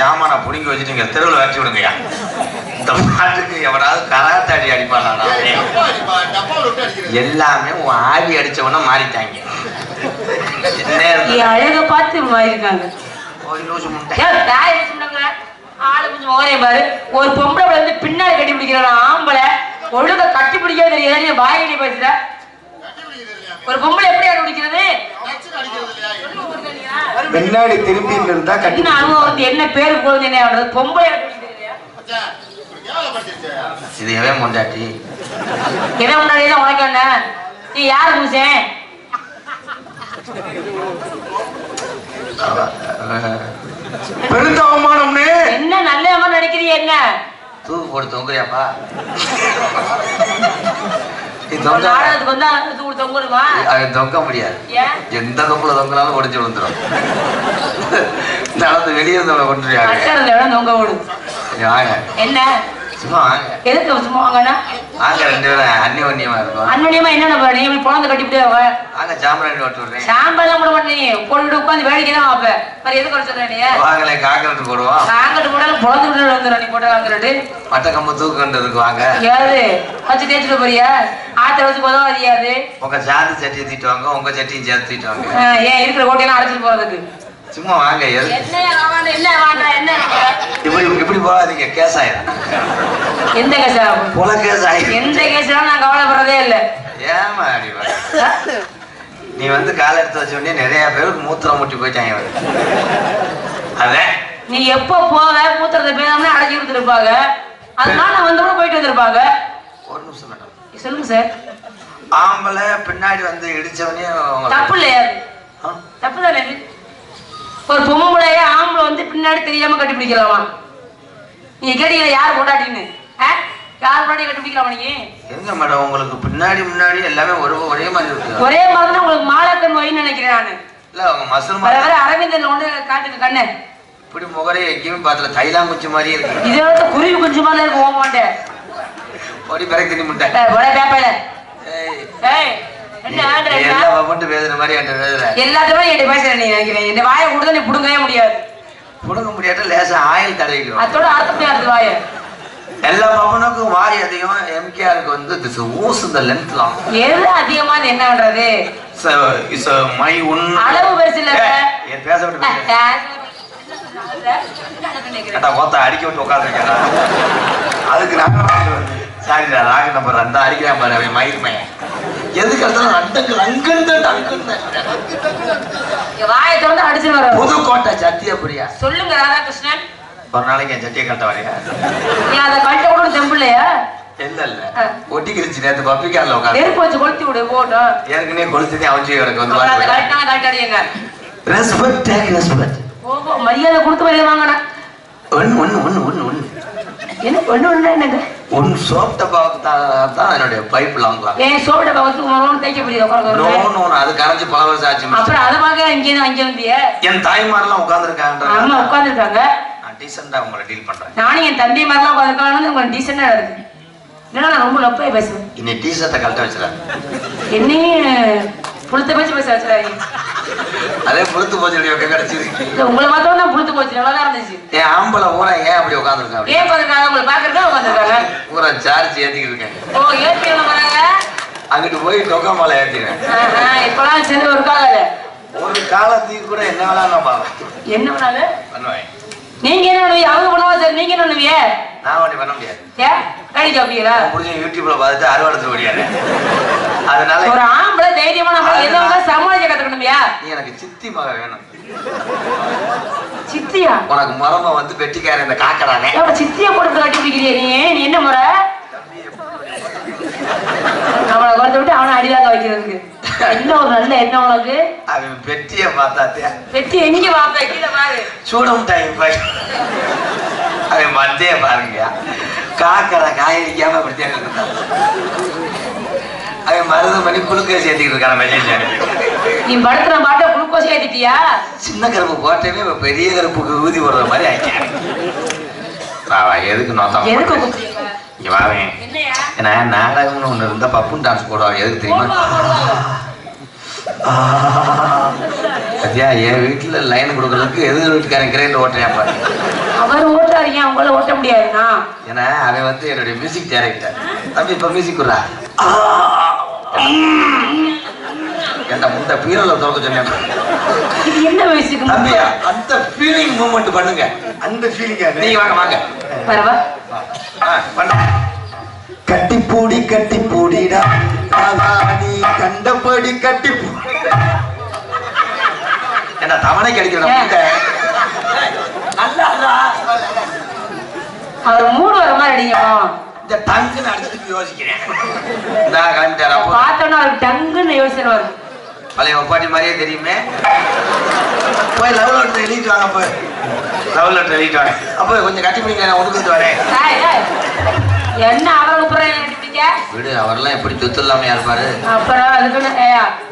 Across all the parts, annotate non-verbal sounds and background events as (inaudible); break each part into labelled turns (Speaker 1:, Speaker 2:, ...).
Speaker 1: சாமான புடுங்கி வச்சுட்டு இங்க தெருவில் வச்சு விடுங்கய்யா. இந்த பாட்டுக்கு எவனாவது கராத்தே அடி அடிப்பானா எல்லாமே உன் ஆவி அடிச்சவன மாறிட்டாங்க.
Speaker 2: அழக பார்த்து சொன்னாங்க? ஆளு கொஞ்சம் ஒரே பாரு. ஒரு பொம்பளை வந்து பின்னாடி கட்டி பிடிக்கிறான் ஆம்பளை? ஒழுங்க கட்டி பிடிக்கவே தெரியாது. நீ வாயிலே பேசுற? ஒரு பொம்பளை எப்படி கட்டி பிடிக்கிறது?
Speaker 3: பின்னாடி திரும்பி இருந்தா கட்டி
Speaker 2: என்ன அனுபவம் வந்து என்ன பேரு போகுது என்ன பொம்பளை
Speaker 1: இது எவன் முண்டாட்டி?
Speaker 2: முன்னாடி உனக்கு என்ன? நீ யாரு புருஷன்
Speaker 3: பெருந்த அவமானம்னே?
Speaker 2: என்ன நல்ல மாதிரி நடிக்கிறீ என்ன?
Speaker 1: தூக்கு போட்டு தொங்குறியாப்பா? தொங்க முடியாது. எந்த கப்புல தொங்கினாலும் உடைஞ்சு விழுந்துரும். நடந்து வெளியே வாங்க.
Speaker 2: என்ன?
Speaker 1: சும்மா வாங்க.
Speaker 2: எதுக்கு சும்மா வாங்கண்ணா?
Speaker 1: வாங்க ரெண்டு பேரும் அந்நியோன்யமா இருக்கும்.
Speaker 2: அண்ணனியமா என்னென்ன பண்ண நீ இப்படி குழந்தை கட்டிவிட்டு
Speaker 1: வாங்க. சாம்பிராணி ஓட்டு விடுறேன்.
Speaker 2: சாம்பல் கூட பண்ணி போட்டுட்டு உட்காந்து வேடிக்கை தான் வைப்ப வேற எதுக்கு வர நீ?
Speaker 1: வாங்கலே காக்கரட்டு போடுவோம்.
Speaker 2: காங்கிட்டு போட்டாலும் குழந்தை விட்டு வந்துடும் நீ போட்ட காங்கிட்டு
Speaker 1: மட்ட கம்பு தூக்குன்றதுக்கு வாங்க.
Speaker 2: யாரு? வச்சு தேய்ச்சிட்டு போறியா? ஆத்த வச்சு உதவ அறியாது
Speaker 1: உங்க சாதி சட்டியை தீட்டு வாங்க உங்க சட்டியும் சேர்த்து தீட்டு வாங்க.
Speaker 2: ஏன் இருக்கிற கோட்டையெல்லாம் அடைச்சிட்டு போறதுக்கு.
Speaker 1: சும்மா வாங்க
Speaker 2: என்ன வாங்க என்ன வாங்க என்ன
Speaker 1: இப்படி போகாதீங்க கேஸ் ஆயிரும்.
Speaker 2: எந்த கேஸ்
Speaker 1: புல கேஸ் ஆயிரும்.
Speaker 2: எந்த கேஸ்லாம் நான் கவலைப்படுறதே இல்லை.
Speaker 1: ஏமா அடி? நீ வந்து காலை எடுத்து வச்ச உடனே நிறைய பேருக்கு மூத்திரம் முட்டி போயிட்டாங்க இவரு. அதான்
Speaker 2: நீ எப்போ போவ? மூத்திரத்தை பேசாம அடக்கி கொடுத்துருப்பாங்க. அதனால வந்து கூட போயிட்டு வந்திருப்பாங்க.
Speaker 1: ஒரு நிமிஷம் மேடம்.
Speaker 2: சொல்லுங்க சார்.
Speaker 1: ஆம்பளை பின்னாடி வந்து இடிச்சவனே
Speaker 2: தப்பு இல்லையா? தப்பு தானே? ஒரு பொம்பளைய ஆம்பளை வந்து பின்னாடி தெரியாம கட்டி பிடிக்கலாமா நீங்க கேட்டீங்களா யார் கொண்டாட்டின்னு யார் கொண்டாடி கட்டி பிடிக்கலாமா நீங்க
Speaker 1: எங்க மேடம் உங்களுக்கு பின்னாடி முன்னாடி எல்லாமே ஒரு ஒரே மாதிரி இருக்கு.
Speaker 2: ஒரே மாதிரி உங்களுக்கு மாலாக்கன் வைன்னு நினைக்கிறேன் நானு.
Speaker 1: இல்ல அவங்க மசல் மாதிரி.
Speaker 2: அரவிந்தன் ஒன்று காட்டுங்க கண்ணு.
Speaker 1: இப்படி முகரே எங்கேயுமே பார்த்தல தைலாங்குச்சி மாதிரி இருக்கு.
Speaker 2: இதோட குருவி குஞ்சு மாதிரி இருக்கு போக மாட்டேன்
Speaker 1: பொடி பிறகு திணி முட்டை.
Speaker 2: ஒரே பேப்பையில
Speaker 1: ஏய்,
Speaker 2: என்ன என்ன?
Speaker 1: பேசுற மாதிரி என்கிட்ட பேசுற.
Speaker 2: எல்லாத்தையுமே என்கிட்ட பேசுற நீ நினைக்கிறேன். என் வாயை கொடுத்தா நீ புடுங்கவே முடியாது.
Speaker 1: புடுங்க முடியாட்ட லேசா ஆயில் தடவிக்கிறோம்.
Speaker 2: அதோட அர்த்தமே அது வாயை?
Speaker 1: எல்லா பப்பனுக்கும் வாய் அதிகம் எம்கேஆருக்கு வந்து திஸ் ஊஸ் இந்த லென்த் லாங்
Speaker 2: எது அதிகமா அது என்ன பண்றது?
Speaker 1: இஸ் மை உன்
Speaker 2: அளவு பெருசு இல்ல
Speaker 1: என் பேச விட்டு (laughs) அடிக்க விட்டு உட்காந்துருக்கா அதுக்கு நான் சாரிடா ராக நம்பர் அந்த அடிக்கிறான் பாரு அவன் மயிர் பையன் எதுக்கு எடுத்தாலும் அண்டங்கு அங்கண்டு
Speaker 2: வாயை திறந்து அடிச்சு வர.
Speaker 1: புதுக்கோட்டை சத்தியபுரியா
Speaker 2: சொல்லுங்க ராதாகிருஷ்ணன்.
Speaker 1: ஒரு நாளைக்கு என் சட்டியை கட்ட வரையா
Speaker 2: நீ அதை கட்ட கூட தெம்பு இல்லையா?
Speaker 1: இல்ல இல்ல. ஒட்டிக்கிருச்சு நேத்து பப்பிக்காரில் உட்காந்து
Speaker 2: நெருப்பு வச்சு கொளுத்தி விடு போட்டோம்
Speaker 1: ஏற்கனவே கொளுத்துதே அவன் எனக்கு வந்து
Speaker 2: அதை கரெக்டா கரெக்டாடியங்க
Speaker 1: ரெஸ்பெக்ட் டேக் ரெஸ்பெக்ட்
Speaker 2: ஓஹோ மரியாதை கொடுத்து மரியாதை வாங்கண்ணா
Speaker 1: ஒன்னு ஒன்னு ஒன்னு ஒன்னு ஒன்னு
Speaker 2: என்ன ஒண்ணு ஒண்ணு என்னங்க?
Speaker 1: ஒன் சோப் டப்பாவுக்கு தான் தான் என்னுடைய பைப் லாங்லாம்
Speaker 2: ஏன் சோட பக்கத்து உணவு தைக்க முடியாது
Speaker 1: நோ
Speaker 2: உட்காந்து
Speaker 1: நோ அது கரைஞ்சு பல வருஷம் ஆச்சு
Speaker 2: அப்புறம் அதை பார்க்க இங்கே அங்கே வந்திய?
Speaker 1: என் தாய்மாரெல்லாம்
Speaker 2: அம்மா
Speaker 1: உட்காந்துருக்காங்க
Speaker 2: உட்காந்துருக்காங்க
Speaker 1: நான் டீசெண்டா உங்களை டீல் பண்றேன்.
Speaker 2: நானும் என் தம்பி மாதிரிலாம் உட்காந்துருக்காங்கன்னு உங்களுக்கு டீசெண்டா இருக்கு இல்லைன்னா நான் ரொம்ப நொப்பையை பேசுவேன்.
Speaker 1: இனி டீஷர்ட்டை கழட்ட வச்சிடறேன்
Speaker 2: என்னையும் புளுத்த பேச்சு பேச வச்சுறாங்க
Speaker 1: அதே புழுத்து போச்சு கிடைச்சிருக்கு
Speaker 2: இல்ல உங்களை பார்த்தோம் தான் புளுத்து போச்சு நல்லா இருந்துச்சு.
Speaker 1: என் ஆம்பளை ஊரா ஏன் அப்படி உட்காந்துருக்கேன் அப்படி?
Speaker 2: ஏன் உட்காந்துருக்காங்க உங்களை பார்க்கறதுக்கு உட்காந்துருக்காங்க
Speaker 1: ஊரா சார்ஜ் ஏத்திக்கிட்டு இருக்கேன்.
Speaker 2: ஓ ஏற்றி வராங்க
Speaker 1: அங்கிட்டு போய் டொக்க மாலை ஏத்திக்கிறேன்.
Speaker 2: இப்பெல்லாம் சேர்ந்து ஒரு கால
Speaker 1: ஒரு காலத்துக்கு கூட என்ன வேணாலும் நான் பார்ப்பேன்.
Speaker 2: என்ன பண்ணாலும்
Speaker 1: பண்ணுவேன்.
Speaker 2: நீங்க என்ன பண்ணுவீங்க? அவங்க பண்ணுவா சரி. நீங்க என்ன பண்ணுவீங்க?
Speaker 1: நான் அப்படி பண்ண முடியாது.
Speaker 2: ஏ? வேடிக்கை வைப்பீங்களா
Speaker 1: முடிஞ்ச யூடியூப்ல பார்த்துட்டு அறுவாடத்து ஓடியாரு. அதனால
Speaker 2: ஒரு ஆம்பளை தைரியமான ஆம்பளை. எதை வேணா சமாளிக்க கத்துக்கணுமியா?
Speaker 1: நீ எனக்கு சித்தி மக வேணும்.
Speaker 2: சித்தியா?
Speaker 1: உனக்கு முறம வந்து வெட்டிக்காரன் இந்த காக்கறானே
Speaker 2: ஏப்பா சித்தியா போட்டு கட்டி பிடிக்கிறிய நீ? நீ என்ன முறை? அவனை கொண்டு விட்டு அவனை அடிதாங்க வைக்கிறதுக்கு. என்ன ஒரு நல்ல என்ன உனக்கு?
Speaker 1: அவன் வெட்டிய பார்த்தாத்தே.
Speaker 2: வெட்டி எங்க கீழே பாரு.
Speaker 1: சூட முட்டாய் பாய் அவன் வந்தே பாருங்க காக்கற காயடிக்காம இருந்தான் அவன் மருது பண்ணி குளுக்க சேர்த்துக்கிட்டு இருக்கான மெசேஜ்
Speaker 2: நீ படுத்துற பாட்ட குளுக்கோஸ் ஏத்திட்டியா?
Speaker 1: சின்ன கருப்பு போட்டவே இப்ப பெரிய கருப்புக்கு ஊதி போடுற மாதிரி வா, எதுக்கு நோத்தம்?
Speaker 2: எதுக்கு
Speaker 1: போட்டு? இங்க வாவேன்
Speaker 2: என்னையா?
Speaker 1: ஏன்னா நாடகம்னு ஒண்ணு இருந்தா பப்புன் டான்ஸ் போடுவாங்க. எதுக்கு தெரியுமா. பாத்தியா என் வீட்டுல லைன் கொடுக்கறதுக்கு எதிர் வீட்டுக்காரன் கிரைண்ட் ஓட்டுறேன் பாரு.
Speaker 2: அவர் ஓட்டாரு ஏன் உங்களால ஓட்ட முடியாதுண்ணா.
Speaker 1: ஏன்னா அவன் வந்து என்னுடைய மியூசிக் டைரக்டர் தம்பி இப்ப மியூசிக் விடுறா. என்கிட்ட முந்த பீரோல திறக்க சொன்னேன்.
Speaker 2: இது என்ன
Speaker 1: தம்பி அந்த ஃபீலிங் மூமெண்ட் பண்ணுங்க.
Speaker 3: அந்த ஃபீலிங்கா
Speaker 1: நீங்க வாங்க வாங்க.
Speaker 2: பரவா.
Speaker 1: ஆ, பண்ணுங்க
Speaker 3: கட்டி பூடி கட்டி பூடிடா ராதா நீ கண்டபடி கட்டி
Speaker 1: என்ன அல்ல அல்ல
Speaker 2: அவர் மூணு வர மாதிரி அடிங்கப்பா
Speaker 1: இந்த டங்குன்னு அடிச்சுட்டு யோசிக்கிறேன்.
Speaker 2: பார்த்தோன்னா அவருக்கு டங்குன்னு யோசனை வரும்
Speaker 1: பழைய ஒப்பாட்டி மாதிரியே தெரியுமே போய் லவ் லெட்டர் எழுதிட்டு வாங்க போய் லவ் லெட்டர் எழுதிட்டு வாங்க அப்போ கொஞ்சம் கட்டி பிடிங்க நான் ஒடுக்கிட்டு வரேன்
Speaker 2: ஏய், ஏய். என்ன அவரை கூப்பிடுறேன் கட்டிப்பிடிக்க
Speaker 1: விடு அவரெல்லாம் எப்படி சொத்து இல்லாம இருப்பாரு
Speaker 2: அப்புறம்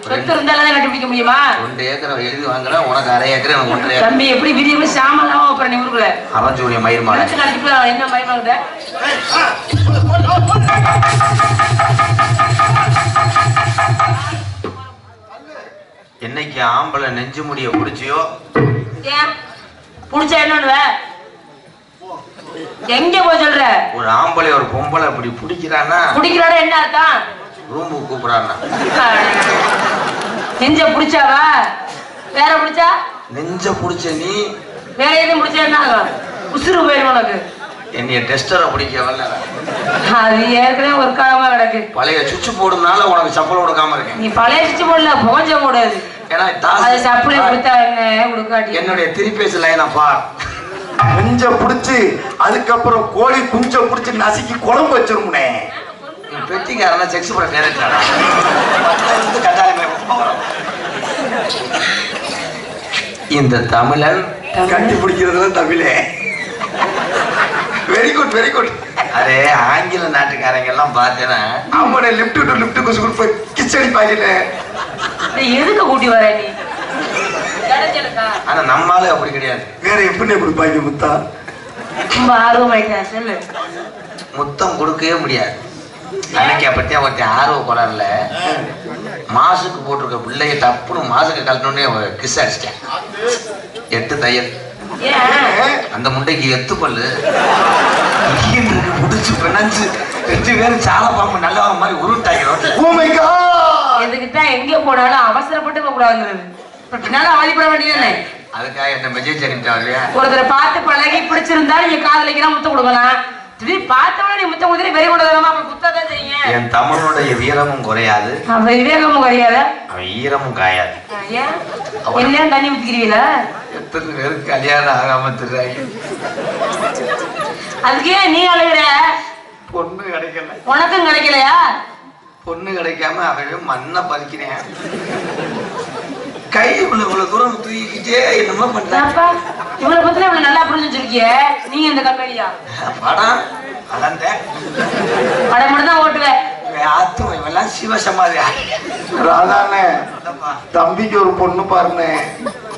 Speaker 2: சொத்து இருந்தாலும் கட்டிப்பிடிக்க முடியுமா
Speaker 1: ரெண்டு ஏக்கரை எழுதி வாங்குறேன் உனக்கு அரை ஏக்கர் எனக்கு ஒன்றரை
Speaker 2: தம்பி எப்படி விரியும் சாமலாம் அப்புறம் நீ ஊருக்குள்ள
Speaker 1: அவஞ்சூரிய மயிர் மாலை
Speaker 2: மனுஷன் அடிச்சுட்டு என்ன பயமாகுது
Speaker 1: என்னைக்கு ஆம்பளை நெஞ்சு முடிய பிடிச்சியோ?
Speaker 2: புடிச்சா என்ன எங்க போய் சொல்ற?
Speaker 1: ஒரு ஆம்பளை ஒரு பொம்பளை அப்படி பிடிக்கிறான்னா?
Speaker 2: குடிக்கிறோட என்ன அர்த்தம்?
Speaker 1: ரூமுக்கு கூப்பிடுறான்னா.
Speaker 2: நெஞ்ச புடிச்சாவா? வேற புடிச்சா?
Speaker 1: நெஞ்ச பிடிச்ச நீ?
Speaker 2: வேற எதுவும் புடிச்சா என்ன ஆகும்? உசுறு போயிடும் உனக்கு.
Speaker 1: என்னைய டெஸ்டரை பிடிக்க வரல
Speaker 2: அது ஏற்கனவே ஒரு காலமா கிடக்கு.
Speaker 1: பழைய சுவிட்ச் போடுனால உனக்கு சப்பல் கொடுக்காம இருக்கேன்.
Speaker 2: நீ பழைய சுச்சு போடல புகஞ்ச கூடாது
Speaker 1: ஏன்னா
Speaker 2: அது சப்புளை
Speaker 1: தாஸ்
Speaker 2: கொடுத்தா என்ன? கொடுக்காட்டி
Speaker 1: என்னுடைய திருப்பேசு லைனை பார்
Speaker 3: நெஞ்ச புடிச்சு அதுக்கப்புறம் கோழி குஞ்ச புடிச்சு நசுக்கி குழம்பு வச்சிருமுனே.
Speaker 1: நீ பெட்டிக்காரனா செக்ஸ் பண்ண டேரக்டரா இந்த தமிழன்
Speaker 3: கட்டி பிடிக்கிறதுல தமிழே. வெரி குட் வெரி குட்
Speaker 1: அதே ஆங்கில நாட்டுக்காரங்க எல்லாம் பார்த்தேன்னா
Speaker 3: ஆமாண்ணே லிப்ட் டு லிப்ட் குசுகுள் போய் கிச்சடி பாயிலே
Speaker 2: டேய், எதுக்கு கூட்டி வர நீ?
Speaker 1: ஆனா நம்மளால அப்படி கிடையாது.
Speaker 3: வேற எப்படிண்ணே கொடுப்பாங்க முத்தா.
Speaker 2: ரொம்ப ஆர்வமாயிட்டேன் சொல்லு.
Speaker 1: முத்தம் கொடுக்கவே முடியாது. அன்னைக்கு அப்பத்தியா ஒருத்தன் ஆர்வ குளர்ல மாசுக்கு போட்டிருக்க பிள்ளைய டப்புன்னு மாசுக்கு கழட்டணுன்னே கிஸ் அடிச்சிட்டேன். எட்டு தையல். அந்த முண்டைக்கு எத்து பல்லு பேரும் சால பாம்பு நல்லவங்க மாதிரி உருட்டாயிரும்.
Speaker 3: ஓ மை காட்
Speaker 2: எதுக்குத்தான் எங்க போனாலும் அவசரப்பட்டு போக கூடாதுங்கிறது. பின்னால அவதிப்பட வேண்டியதானே
Speaker 1: அதுக்காக என்ன மெசேஜ் அனுப்பிட்டா இல்லையா?
Speaker 2: ஒருத்தரை பார்த்து பழகி பிடிச்சிருந்தா நீங்க காதலிக்கலாம் முத்தம் கொடுக்கலாம் திடீர்னு பார்த்தவன நீ முத்தம் கொடுத்து வெறி கொண்டதாமா அப்ப குத்தாதான் செய்யுங்க
Speaker 1: என் தமிழனுடைய வீரமும் குறையாது.
Speaker 2: அவ விவேகமும்
Speaker 1: அவன் ஈரமும் காயாது.
Speaker 2: ஏன் என்ன தண்ணி ஊத்திக்கிறீங்களா?
Speaker 1: எத்தனை பேருக்கு கல்யாணம் ஆகாம திருறாங்க
Speaker 2: அதுக்கு நீ அழுகிற.
Speaker 1: பொண்ணு கிடைக்கல.
Speaker 2: உனக்கும் கிடைக்கலையா?
Speaker 1: பொண்ணு கிடைக்காம அவன் மண்ணை பறிக்கிறேன். கை இவ்வளவு இவ்வளவு தூரம் தூக்கிக்கிட்டே என்னமோ பண்றான்.
Speaker 2: அப்பா இவ்வளவு பத்தின இவ்வளவு நல்லா புரிஞ்சு வச்சிருக்கிய. நீங்க இந்த கம்பெனியா?
Speaker 1: படம் அலந்தேன்
Speaker 2: படம் மட்டும் தான் ஓட்டுவேன்.
Speaker 1: இவன் ஆத்தும் இவெல்லாம் சிவசமாதியா இல்லப்பா
Speaker 3: தம்பிக்கு ஒரு பொண்ணு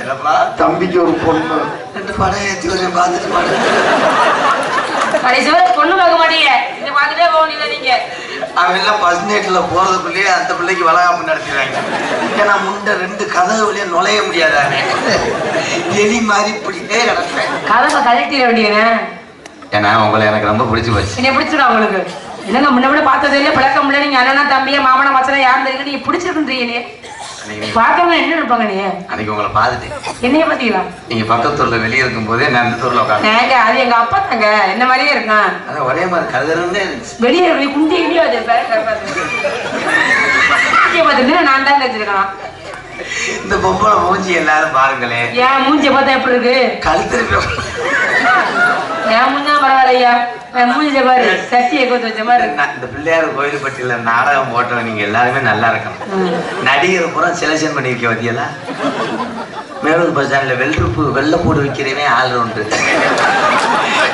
Speaker 1: இல்லப்பா
Speaker 3: தம்பிக்கு ஒரு பொண்ணு.
Speaker 1: ரெண்டு படம் ஏற்றி வரேன் பார்த்துட்டு பாடு
Speaker 2: கடைசி பொண்ணு பார்க்க மாட்டீங்க. பார்த்துட்டே வேண்டியதா நீங்க.
Speaker 1: அவன் எல்லாம் பஸ் நைட்ல போறதுக்குள்ளேயே அந்த பிள்ளைக்கு வளகாப்பு நடத்திடுறாங்க. ஏன்னா முண்டை ரெண்டு கதவு வழியா நுழைய முடியாதானே? எலி மாதிரி இப்படியே கிடப்பேன்
Speaker 2: கதவை கழட்டிட வேண்டியது
Speaker 1: ஏன்னா உங்களை எனக்கு ரொம்ப பிடிச்சி போச்சு.
Speaker 2: என்ன பிடிச்சிடும் உங்களுக்கு? என்னங்க முன்ன விட பார்த்தது இல்லை பழக்கம் இல்லை. நீங்க அண்ணனா தம்பியா மாமனா மச்சனா யாரும் தெரியல நீங்க பிடிச்சிருக்கீங்க பார்க்கறவங்க என்ன நினைப்பாங்க நீ?
Speaker 1: அன்னைக்கு உங்களை பார்த்துட்டேன்
Speaker 2: என்னைய பாத்தீங்களா
Speaker 1: நீங்க பக்கத்தூர்ல வெளியே இருக்கும் போதே நான் இந்த ஊர்ல உட்காந்து
Speaker 2: ஏங்க அது எங்க அப்பா தாங்க. என்ன மாதிரியே இருக்கான்?
Speaker 1: அதான் ஒரே மாதிரி கருதுறே
Speaker 2: வெளியே குண்டி கிண்டி பார்த்துட்டு நான் தான் வச்சிருக்கான்.
Speaker 1: இந்த பொம்பளை மூஞ்சி எல்லாரும் பாருங்களேன்.
Speaker 2: என் மூஞ்சிய பார்த்தா எப்படி இருக்கு?
Speaker 1: கழுத்து
Speaker 2: என் மூஞ்சா பரவாயில்லையா? என் மூஞ்சிய பாரு. சட்டியை கோத்து வச்ச மாதிரி
Speaker 1: இந்த பிள்ளையார் கோயில்பட்டியில நாடகம் போட்டவன் நீங்க எல்லாருமே நல்லா இருக்கணும். நடிகர் பூரா செலக்ஷன் பண்ணிருக்க வத்தியலா மேலூர் பஸ் ஸ்டாண்ட்ல வெள்ளப்பு வெள்ளை போடு வைக்கிறவன் ஆள் உண்டு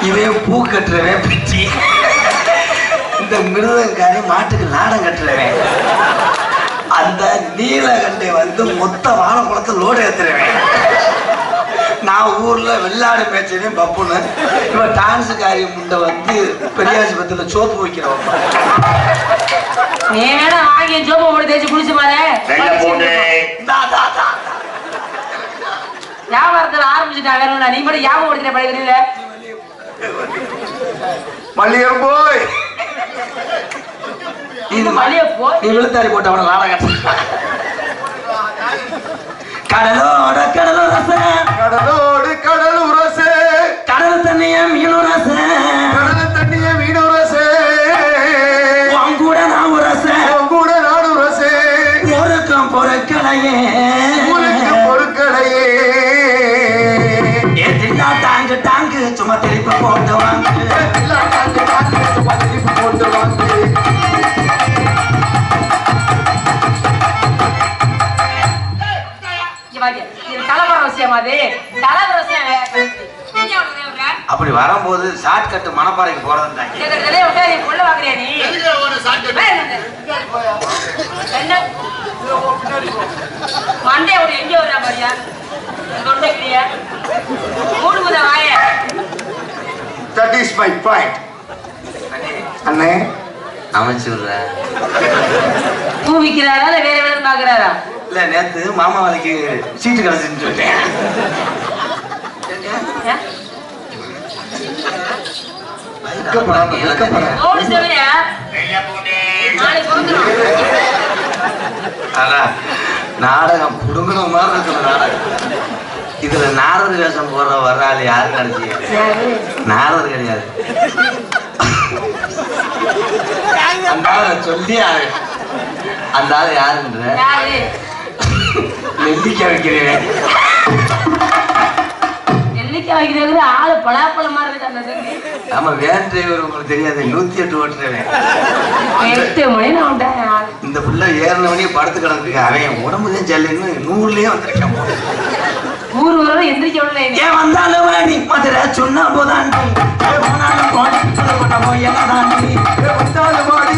Speaker 1: இவன் பூ கட்டுறவன் பிச்சி இந்த மிருதங்காரி மாட்டுக்கு நாடம் கட்டுறவன். அந்த நீலகண்டை வந்து மொத்த வாழைப்பழத்தை லோடு ஏத்துறவன். நான் ஊர்ல வெள்ளாடு மேய்ச்சதே பப்புன்னு. இப்போ டான்ஸ் காரியம் முண்டை வந்து பெரியாஸ்பத்திரியில் சோப்பு
Speaker 2: வைக்கிறோம் நேரம் ஆகிய சோப்பு போட்டு தேய்ச்சி குளிச்சு
Speaker 1: மாறே
Speaker 2: வியாபாரத்துல ஆரம்பிச்சுட்டா வேணும் நீ மட்டும் ஞாபகம் படுத்துற படிக்கிறீங்க
Speaker 3: மல்லியம் போய்
Speaker 2: இது மல்லிய போய்
Speaker 1: நீ விழுத்தாரி போட்டவன நாடகம் கடலோட கடலூர்
Speaker 3: கடலோடு கடலூர்
Speaker 1: கடல் தண்ணிய
Speaker 3: மீனு
Speaker 2: ரசன் போது தலை பிரச்சனை
Speaker 1: அப்படி வரும்போது ஷார்ட் கட் மணப்பாறைக்கு போறது
Speaker 2: மண்டே ஒரு எங்க வர்ற மாதிரியா தொண்டைக்கிறியா மூணு முத வாய.
Speaker 3: தட் இஸ் மை பாயிண்ட் அண்ணே.
Speaker 1: அமைச்சு விடுற.
Speaker 2: பூ விற்கிறாரா வேற வேற பாக்குறாரா
Speaker 1: இல்ல நேத்து மாமா வேலைக்கு சீட்டு கிடைச்சுன்னு சொல்லிட்டேன். நாடகம் புடுங்கின மாதிரி இருக்குது நாடகம். இதுல நாரர் வேஷம் போடுற வர்ற ஆள் யாரு கிடைச்சி நாரர் கிடையாது. அந்த ஆளை சொல்லி. அந்த ஆள் யாருன்ற?
Speaker 2: யாரு?
Speaker 1: நெல்லிக்காய் வைக்கிறேன்.
Speaker 2: நெல்லிக்காய் வைக்கிறது ஆளு பலாப்பழம் மாதிரி இருக்கு அந்த
Speaker 1: ஆமா வேன் டிரைவர் உங்களுக்கு தெரியாது நூத்தி எட்டு ஓட்டுறவன்
Speaker 2: எட்டு மணி நான்
Speaker 1: இந்த புள்ள ஏறினவனே படுத்து கிடக்கு அவன் உடம்பு தான் ஜல்லுன்னு நூறுலயே வந்திருக்கான்.
Speaker 2: ஊர் வர எந்திரிக்க விடல என்னை.
Speaker 1: ஏன் வந்தாலும் வாடி மதுரை சொன்னா போதாண்டி. ஏன் போனாலும் போய் தாண்டி
Speaker 3: வந்தாலும் மாடி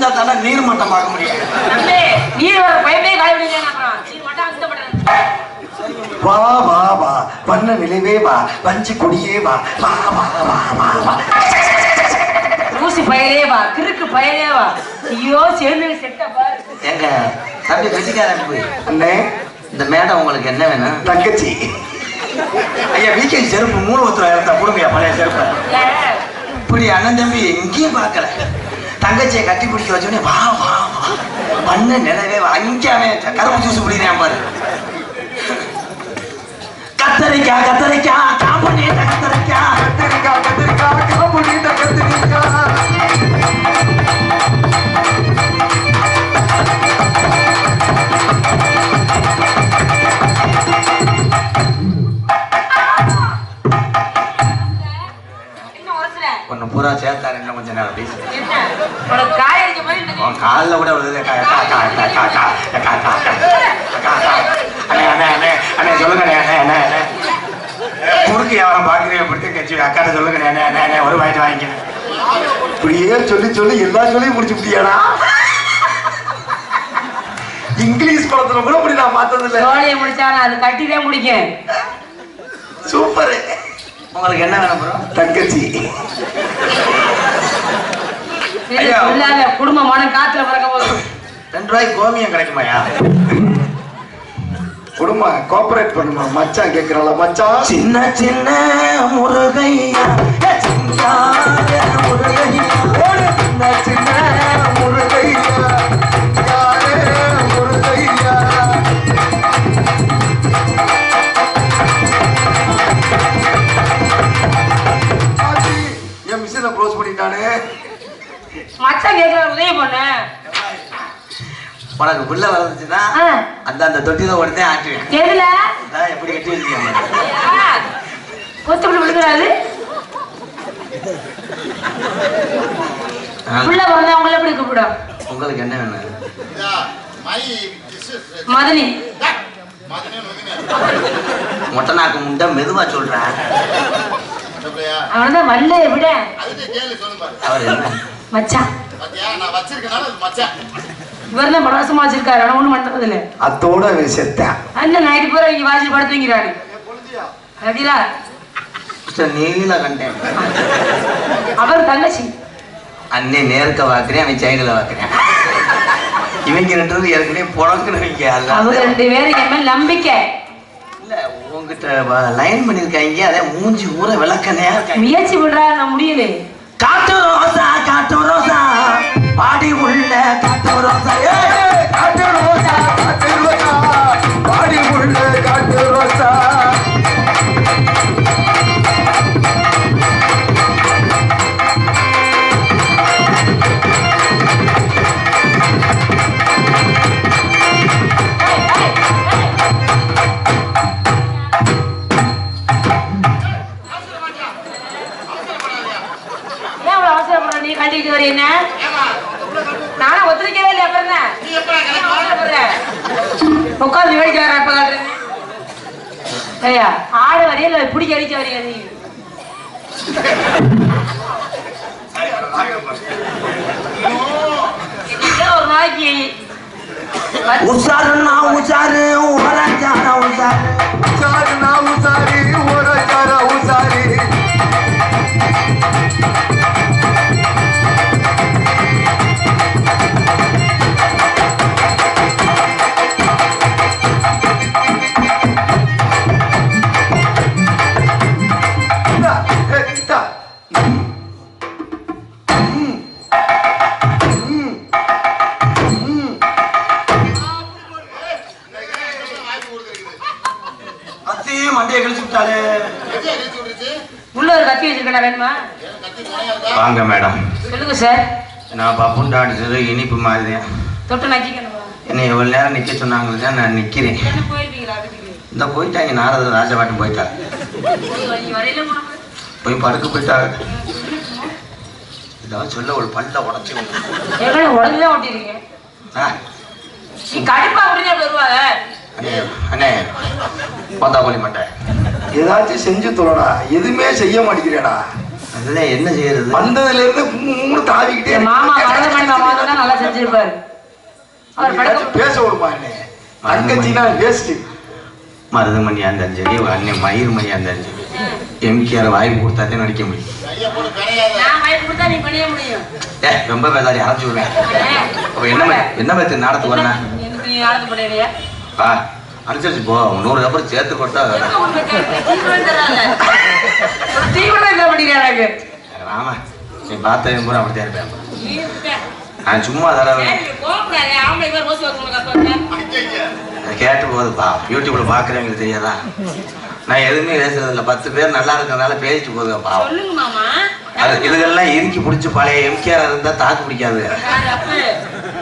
Speaker 1: குனிஞ்சா தாண்டா நீர் மட்டம் பார்க்க முடியும்.
Speaker 2: நீர் வர பயமே
Speaker 3: வா வா வா. வண்ண நிலைவே வா. வஞ்சி கொடியே வா. வா வா வா வா வா.
Speaker 2: ஊசி பயலே வா. கிறுக்கு பயலே வா. ஐயோ சேர்ந்து செட்ட பாரு.
Speaker 1: எங்க தம்பி கட்சிக்காரன் போய்
Speaker 3: அண்ணே.
Speaker 1: இந்த மேடம் உங்களுக்கு என்ன வேணும்?
Speaker 3: தங்கச்சி.
Speaker 1: ஐயா வீக்கெண்ட் செருப்பு மூணு ஒருத்தர் எடுத்தா கொடுங்கய்யா பழைய செருப்பு? இப்படி அண்ணன் தம்பி எங்கேயும் பார்க்கல. தங்கச்சியை கட்டி பிடிக்க வச்சோடனே வா வா வா. பண்ண நிலவே அஞ்சாவே கரும்பு ஜூஸ் பிடிக்கிறேன் பாரு. கத்தரிக்கா கத்தரிக்கா காம்பு நீட்ட
Speaker 3: கத்தரிக்கா கத்தரிக்கா கத்தரிக்கா காம்பு
Speaker 2: நீட்ட கத்தரிக்கா.
Speaker 1: உலகம் பூரா சேர்த்தாரு இன்னும் கொஞ்ச நேரம் பேசுவேன் காலில் கூட விழுது அண்ணே சொல்லுங்க குறுக்கு யாரும் பாக்குறீங்க பிடித்து கட்சி அக்காட்ட சொல்லுங்க அண்ணே ஒரு வாங்கிட்டு வாங்கிக்கிறேன்
Speaker 3: இப்படியே சொல்லி சொல்லி எல்லா சொல்லியும் முடிச்சு முடியாடா இங்கிலீஷ் படத்துல கூட அப்படி நான் பார்த்தது இல்லை
Speaker 2: முடிச்சாலும் அது கட்டிதான் முடிக்கும்
Speaker 1: சூப்பரு உங்களுக்கு என்ன வேணும் ப்ரோ
Speaker 3: தங்கச்சி.
Speaker 2: குடும்பமான காத்துல பறக்க போதும்
Speaker 1: ரெண்டு ரூபாய்க்கு கோமியம் கிடைக்குமாயா
Speaker 3: குடும்ப கோஆபரேட் பண்ணுமா? மச்சான் கேக்குறாள மச்சான்.
Speaker 1: சின்ன சின்ன முருகையா சிங்கார முருகையா.
Speaker 3: ஓடு சின்ன சின்ன
Speaker 1: உனக்கு புள்ள வளர்ந்துச்சுன்னா அந்த அந்த தொட்டில உடனே ஆட்டுவேன்.
Speaker 2: எதுல?
Speaker 1: எப்படி கட்டி வச்சிருக்கேன்
Speaker 2: கொத்து விழுகிறாரு. புள்ள அவங்கள எப்படி கூப்பிடும்?
Speaker 1: உங்களுக்கு என்ன வேணும்?
Speaker 2: மதனி.
Speaker 1: மொட்டை நாக்கு முண்டை மெதுவா சொல்றேன்
Speaker 2: அவன் தான் வல்ல விட.
Speaker 1: அவர் என்ன?
Speaker 2: மச்சான். இவர் தான் பரவசமா வச்சிருக்காரு. ஆனா ஒண்ணும் பண்றது இல்ல
Speaker 3: அத்தோட அவன் செத்தான்
Speaker 2: அந்த நைட்டு பூரா இங்க வாசி
Speaker 1: மிஸ்டர் நீல கண்டேன்.
Speaker 2: அவர் தங்கச்சி.
Speaker 1: அண்ணே நேர்க்க வாக்குறேன் அவன் சைடுல வாக்குறேன். இவங்க ரெண்டு பேரும் ஏற்கனவே புழங்குனவங்க
Speaker 2: அவங்க
Speaker 1: அதான்
Speaker 2: ரெண்டு பேரும் என் மேல நம்பிக்கை.
Speaker 1: இல்ல உங்ககிட்ட லைன் பண்ணிருக்காங்க அதே மூஞ்சி ஊற விளக்கணையா
Speaker 2: முயற்சி பண்றா நான் முடியல
Speaker 1: காட்டு ரோசா காட்டு ரோசா. பாடி உள்ள காட்டு ரோசா.
Speaker 3: காட்டு ரோசா காட்டு ரோசா.
Speaker 2: நீ கட்டிக்கிட்டு வர என்ன நானும் ஒத்துழைக்கவே இல்லை அப்புறம் என்ன? ஏன் அவசரப்படுற? உட்கார்ந்து வேடிக்கை வர அப்ப ஐயா ஆடு வரையா இல்ல பிடிக்க அடிக்க வரையா நீ? ஒரு நாளைக்கு
Speaker 1: உஷாருன்னா உஷாரு உரஞ்சானா உஷாரு.
Speaker 3: உசாரு நான் உசாரி ஓரச்சாரா
Speaker 1: அத்தையும் மண்டையை கழிச்சு விட்டாலே
Speaker 2: உள்ள ஒரு கத்தி வச்சிருக்கா வேணுமா?
Speaker 1: வாங்க மேடம்.
Speaker 2: சொல்லுங்க சார்
Speaker 1: நான் பப்புண்டா அடிச்சது இனிப்பு மாதிரி
Speaker 2: தொட்டு நக்கிக்கணுமா?
Speaker 1: என்னை எவ்வளவு நேரம் நிக்க சொன்னாங்க தான் நான்
Speaker 2: வீட்டுக்கு?
Speaker 1: இந்த போயிட்டாங்க நாரத ராஜபாட்டம் போயிட்டாங்க போய் படுக்க போயிட்டாங்க இதான் சொல்ல ஒரு பல்ல உடச்சு
Speaker 2: ஓட்டிருக்கீங்க நீ கடுப்பா அப்படியே வருவாங்க.
Speaker 1: அண்ணே அண்ணே போந்தா கோழி மாட்டேன்
Speaker 3: ஏதாச்சும் செஞ்சு தொலைடா. எதுவுமே செய்ய மாட்டேங்கிறேடா.
Speaker 1: அதுல என்ன செய்யறது?
Speaker 3: வந்ததுல இருந்து மூணு தாவிக்கிட்டே
Speaker 2: மாமா வரதமணி மாமா தான் நல்லா செஞ்சிருப்பாரு. அவர்
Speaker 3: பேச விடுமா என்ன? தங்கச்சினா வேஸ்ட்
Speaker 1: மருதமணியா இருந்தாலும் சரி அண்ணன் மயிர் மணியா இருந்தாலும் சரி எம்கேஆர் வாய்ப்பு கொடுத்தாதே நடிக்க முடியும். ஏ ரொம்ப பேசாடி அரைச்சு விடுவேன் அப்ப என்ன என்ன பேத்து நாடத்துக்கு வரணும்? பா அனுசரிச்சு போ நூறு அப்புறம் சேர்த்து
Speaker 2: எனக்கு?
Speaker 1: ராமா நீ பார்த்த பூரா அப்படித்தான் இருப்பேன். நான் சும்மா தடவை கேட்டு போகுதுப்பா. யூடியூப்ல பாக்குறவங்களுக்கு தெரியாதா? நான் எதுவுமே பேசுறது இல்ல பத்து பேர் நல்லா இருக்கிறதுனால பேசிட்டு போகுதுப்பா.
Speaker 2: சொல்லுங்க மாமா.
Speaker 1: அது இதுகெல்லாம் இறுக்கி பிடிச்சி பழைய எம்கேஆர் இருந்தா தாக்கு பிடிக்காது.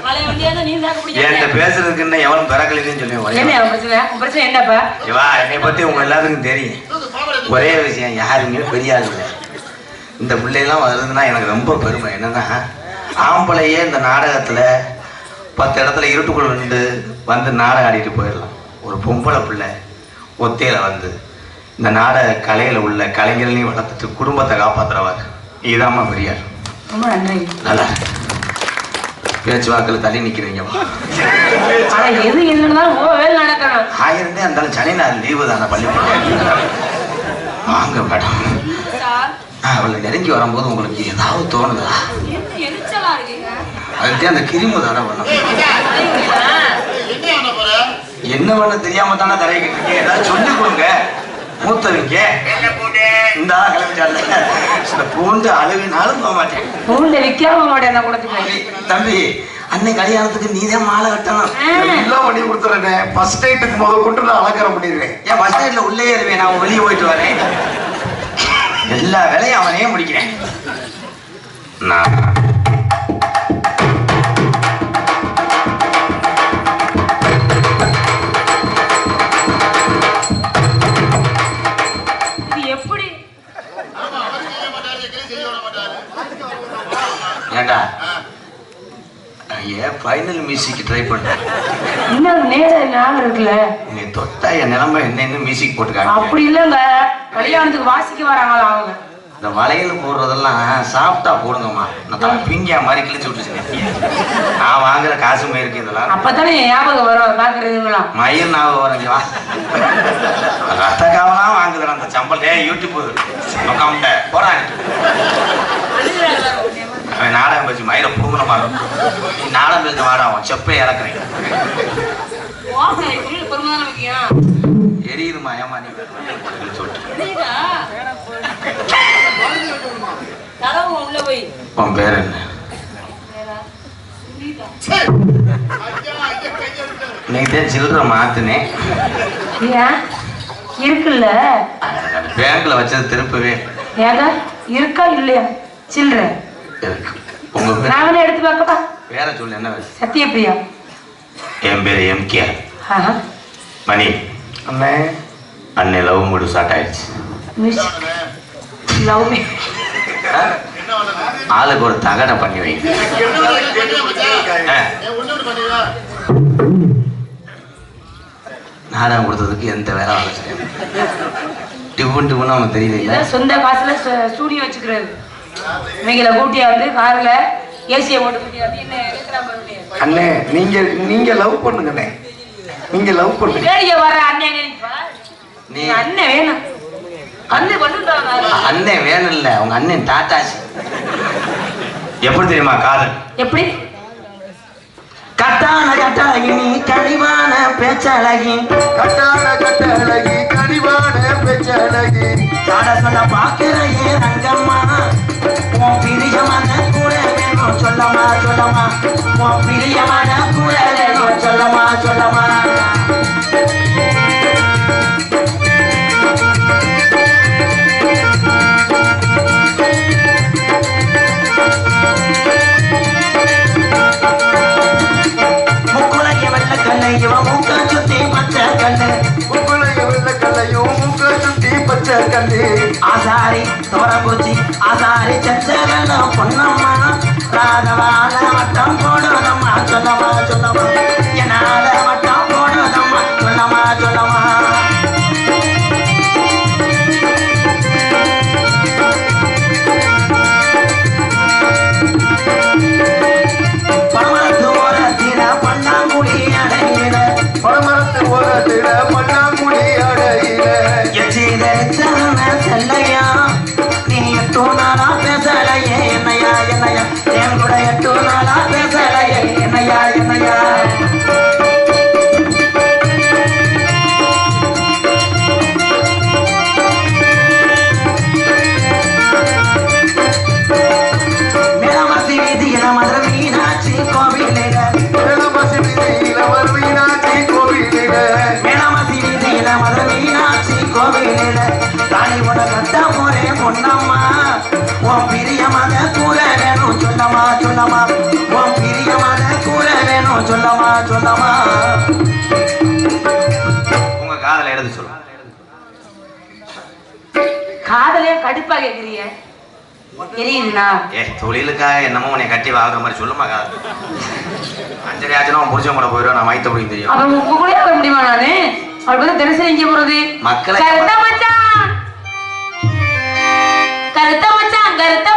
Speaker 1: என்கிட்ட. பேசுறதுக்கு இன்னும் எவனும் பிறக்கலைன்னு சொல்லி
Speaker 2: என்ன
Speaker 1: ஒரே
Speaker 2: உன் பிரச்சனை என்னப்பா?
Speaker 1: இவா என்னை பத்தி உங்க எல்லாத்துக்கும் தெரியும். ஒரே விஷயம் யாருமே பெரிய ஆளு இல்ல. இந்த பிள்ளைலாம் வருதுன்னா எனக்கு ரொம்ப பெருமை. என்னன்னா ஆம்பளையே இந்த நாடகத்துல பத்து இடத்துல இருட்டுக்குள்ள நின்று வந்து நாடகம் ஆடிட்டு போயிடலாம். ஒரு பொம்பளை பிள்ளை ஒத்தையில வந்து இந்த நாடக கலையில உள்ள கலைஞர்களையும் வளர்த்துட்டு குடும்பத்தை காப்பாத்துறவர் இதாம்மா பெரியார்.
Speaker 2: ரொம்ப நன்றி.
Speaker 1: நல்லா. பேச்சு வாக்குல தள்ளி நிக்கிறீங்க.
Speaker 2: ஆனா எது என்னன்னாலும் ஓ வேலை நடக்கணும்.
Speaker 1: ஆயிருந்தே அந்த சனி நாள் லீவு தானே பள்ளிக்கூடம். வாங்க மேடம். நான் அவளை நெருங்கி வரும்போது உங்களுக்கு ஏதாவது தோணுதா? அதுக்கு அந்த கிரிமு தானே பண்ணும் என்ன பண்ண தெரியாம தானே இருக்கேன் ஏதாவது சொல்லி கொடுங்க. மூத்தவங்க. இந்த ஆள் கிளம்பிட்டார்ல இந்த பூண்டு அழுவினாலும் போக மாட்டேன்.
Speaker 2: பூண்டை விற்காம மாட்டேன் கூடத்துக்கு.
Speaker 1: தம்பி, தம்பி அன்னை கல்யாணத்துக்கு நீதான் மாலை கட்டணும்.
Speaker 3: எல்லாம் பண்ணி கொடுத்துறேனே. ஃபர்ஸ்ட் நைட்டுக்கு முத கொண்டு நான் அலங்காரம் பண்ணிடுவேன்.
Speaker 1: ஏன் பஸ் ஸ்டாண்ட்ல உள்ளே ஏறுவேன் நான் வெளியே போயிட்டு வரேன். எல்லா வேலையும் அவனே முடிக்கிறேன். நான்
Speaker 2: ஞாபகம் இருக்குல்ல.
Speaker 1: நீ தொட்டா என் நிலைமை என்னன்னு மியூசிக் போட்டுக்காங்க
Speaker 2: அப்படி இல்லைங்க. கல்யாணத்துக்கு வாசிக்க வராங்களா அவங்க?
Speaker 1: இந்த வளையல் போடுறதெல்லாம் சாப்பிட்டா போடுங்கம்மா. நான் தான் பிங்கியா மாதிரி கிழிச்சு விட்டுருச்சேன் நான் வாங்குற காசு மயிருக்கு இதெல்லாம்.
Speaker 2: அப்பதானே ஞாபகம் வரும். பாக்குறதுங்களாம்
Speaker 1: மயில் ஞாபகம் வரைஞ்சு வா. ரத்த காவலாம் வாங்குதுடா அந்த சம்பல் ஏ யூடியூப் உட்காந்துட்ட போறான் அவன் நாடகம் பேசி மயில புடுங்கின மாதிரி. நாடகம் பேசி வாடா அவன் செப்பை இறக்குறேன்.
Speaker 2: முக்கியம்
Speaker 1: எரியுதுமா ஏமா நீ சொல்லிட்டு
Speaker 2: தரவு உள்ள போய்
Speaker 1: உன் பேர் என்ன தான் சில்லற மாத்துனேன்
Speaker 2: ஏன் இருக்குல்ல
Speaker 1: பேங்க்ல வச்சது திருப்பவே
Speaker 2: ஏங்க இருக்கா இல்லையா சில்லற
Speaker 1: இருக்கு உங்க
Speaker 2: வேணா எடுத்து பார்க்கவா
Speaker 1: பேரை சொல்லு என்ன பேர்
Speaker 2: சத்யபிரியா
Speaker 1: என் பேர் எம்கே மணி
Speaker 3: அண்ணே
Speaker 1: அன்னை லவ் மூடு ஸ்டார்ட் ஆயிடுச்சு.
Speaker 2: Miss love?
Speaker 1: ஆளுக்கு ஒரு தகடை பண்ணி வைங்க. நாடகம் கொடுத்ததுக்கு எந்த வேலை வளர்ச்சி டிஃபன் டிஃபன் அவனுக்கு தெரியல.
Speaker 2: சொந்த காசுல ஸ்டூடியோ வச்சுக்கிறது. இவங்கள கூட்டியாந்து கார்ல ஏசியை போட்டு கூட்டியாந்து என்ன
Speaker 3: அண்ணே நீங்க நீங்க லவ் பண்ணுங்கண்ணே. நீங்க லவ் பண்ணுங்க.
Speaker 2: வர
Speaker 1: நீ
Speaker 2: அண்ணன் வேணும். அண்ணன் பண்ணுறாங்க
Speaker 1: அண்ணன் வேணும் இல்ல உங்க அண்ணன் டாட்டாஸ் எப்படி தெரியுமா காதல்?
Speaker 2: எப்படி?
Speaker 1: கட்டான கட்டாகி நீ கனிவான பேச்சழகி.
Speaker 3: கட்டான கட்டழகி கனிவான பெச்சழகி.
Speaker 1: காட சொல்ல பாக்குற ஏ ரங்கம்மா. உன் பிரியமான கூட வேணும் சொல்லமா சொல்லமா. உன் பிரியமான கூட வேணும் சொல்லமா சொல்லமா. ஏ தொழிலுக்காக என்னமோ உன்னை கட்டி வாழ்ற மாதிரி சொல்லுமா அஞ்சலி ஆச்சுன்னா உன் புரிச்சவங்க கூட போயிடும் நான் மைத்த பிடிக்கும் தெரியும்.
Speaker 2: அவன் உங்க கூட வர முடியுமா நானு? வந்து தினசரி இங்க போறது?
Speaker 1: மக்களை-
Speaker 2: கருத்த மச்சான்! கருத்த மச்சான் கருத்த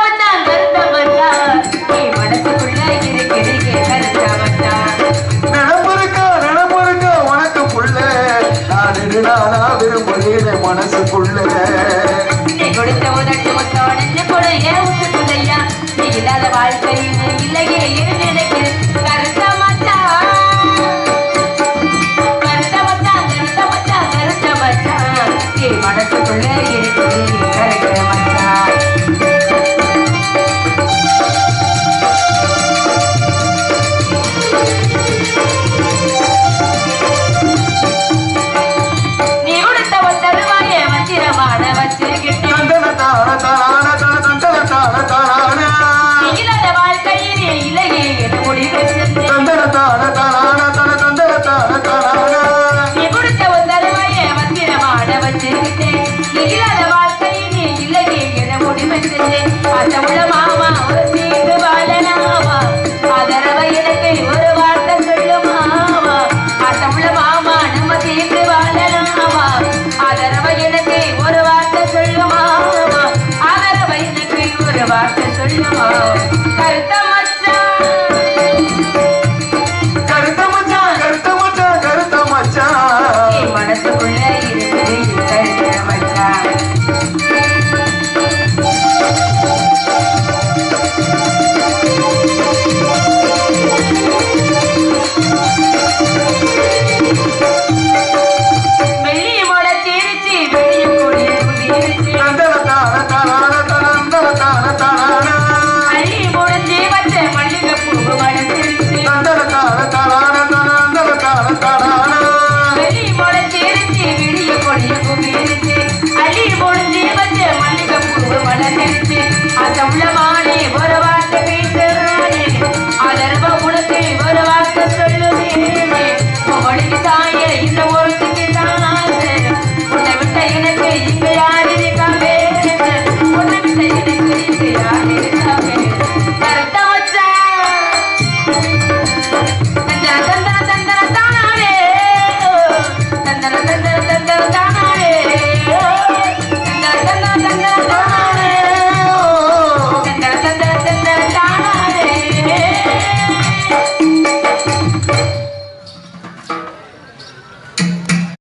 Speaker 2: முடிவென்றது அச்சமுள்ள மாமா ஒரு